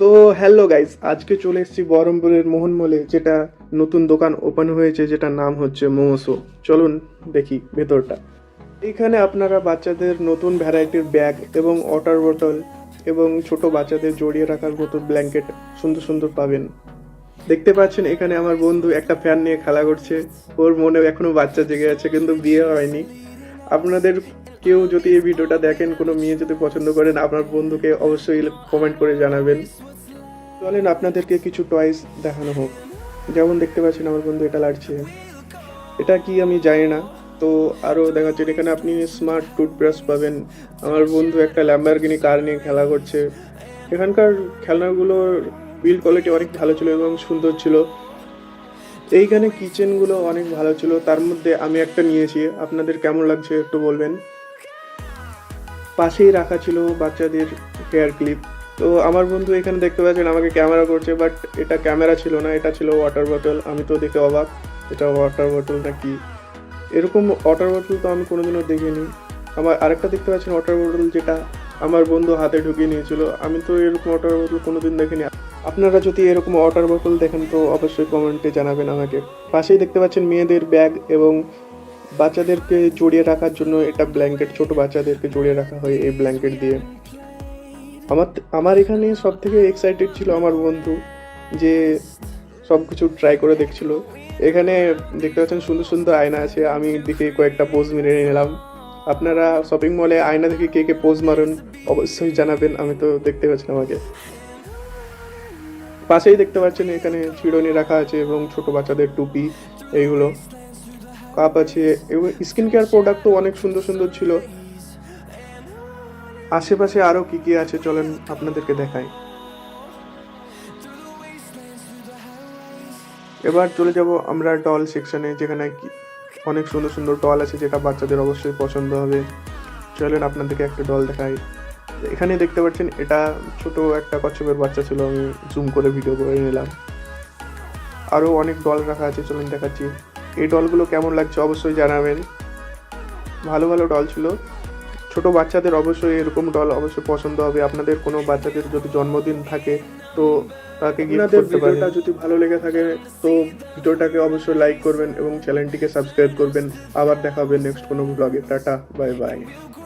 তো hello guys আজকে চলে এসেছি বহরমপুরের মোহনমলে যেটা নতুন দোকান ওপেন হয়েছে, যেটার নাম হচ্ছে মোমোসো। চলুন দেখি ভেতরটা। এখানে আপনারা বাচ্চাদের নতুন ভ্যারাইটির ব্যাগ এবং ওয়াটার বোতল এবং ছোট বাচ্চাদের জড়িয়ে রাখার মতো ব্ল্যাঙ্কেট সুন্দর সুন্দর পাবেন। দেখতে পাচ্ছেন, এখানে আমার বন্ধু একটা ফ্যান নিয়ে খেলা করছে। ওর মনে এখনও বাচ্চা জেগে আছে, কিন্তু বিয়ে হয়নি। আপনাদের কেউ যদি এই ভিডিওটা দেখেন, কোনো মেয়ে যদি পছন্দ করেন, আপনার বন্ধুকে অবশ্যই কমেন্ট করে জানাবেন। চলেন আপনাদেরকে কিছু টয়েস দেখানো হোক। যেমন দেখতে পাচ্ছেন, আমার বন্ধু এটা লাগছে এটা কি আমি জানি না। তো আরও দেখাচ্ছেন, এখানে আপনি স্মার্ট টুথব্রাশ পাবেন। আমার বন্ধু একটা ল্যাম্বারগিনি কার নিয়ে খেলা করছে। এখানকার খেলনাগুলোর বিল্ড কোয়ালিটি অনেক ভালো ছিল এবং সুন্দর ছিল। এইখানে কিচেনগুলো অনেক ভালো ছিল। তার মধ্যে আমি একটা নিয়েছি। আপনাদের কেমন লাগছে একটু বলবেন। পাশেই রাখা ছিল বাচ্চাদের হেয়ার ক্লিপ তো আমার বন্ধু এখানে দেখতে পাচ্ছেন, আমাকে ক্যামেরা করছে বাট এটা ক্যামেরা ছিল না, এটা ছিল ওয়াটার বোতল আমি তো দেখে অবাক, এটা ওয়াটার বোতলটা কি? এরকম ওয়াটার বোতল তো আমি কোনোদিনও দেখিনি। আমার আরেকটা দেখতে পাচ্ছেন ওয়াটার বোতল যেটা আমার বন্ধু হাতে ঢুকিয়ে নিয়েছিল। আমি তো এরকম ওয়াটার বোতল কোনোদিন দেখিনি। আপনারা যদি এরকম ওয়াটার বোতল দেখেন, তো অবশ্যই কমেন্টে জানাবেন আমাকে। পাশেই দেখতে পাচ্ছেন মেয়েদের ব্যাগ এবং বাচ্চাদেরকে জড়িয়ে রাখার জন্য এটা ব্ল্যাঙ্কেট ছোট বাচ্চাদেরকে জড়িয়ে রাখা হয় এই ব্ল্যাঙ্কেট দিয়ে। আমার আমার এখানে সব থেকে এক্সাইটেড ছিল আমার বন্ধু, যে সব কিছু ট্রাই করে দেখছিল। এখানে দেখতে পাচ্ছেন সুন্দর সুন্দর আয়না আছে, আমি দেখে কয়েকটা পোজ মেরে নিলাম। আপনারা শপিং মলে আয়না দেখে কে কে পোজ মারুন অবশ্যই জানাবেন, আমি তো দেখতে পাচ্ছি আমাকে পাশেই দেখতে পাচ্ছেন এখানে চিরুনি রাখা আছে এবং ছোট বাচ্চাদের টুপি, এইগুলো। কাপ আছে, এবং স্কিন কেয়ার প্রোডাক্টও অনেক সুন্দর সুন্দর ছিল। আশেপাশে আরও কি কি আছে চলেন আপনাদেরকে দেখাই। এবার চলে যাব আমরা ডল সেকশনে যেখানে অনেক সুন্দর সুন্দর ডল আছে, যেটা বাচ্চাদের অবশ্যই পছন্দ হবে। চলেন আপনাদেরকে একটা ডল দেখাই। এখানে দেখতে পাচ্ছেন, এটা ছোট একটা কচ্ছপের বাচ্চা ছিল, আমি জুম করে ভিডিও করে নিলাম। আরও অনেক ডল রাখা আছে, চলেন দেখাচ্ছি। এই ডলগুলো কেমন লাগছে অবশ্যই জানাবেন। ভালো ভালো ডল ছিল। ছোটো বাচ্চাদের অবশ্যই এরকম ডল অবশ্যই পছন্দ হবে। আপনাদের কোনো বাচ্চাদের যদি জন্মদিন থাকে তো তাকে গিফট ভিডিওটা যদি ভালো লেগে থাকে তো ভিডিওটাকে অবশ্যই লাইক করবেন এবং চ্যানেলটিকে সাবস্ক্রাইব করবেন। আবার দেখা হবে নেক্সট কোনো ব্লগে টাটা বাই বাই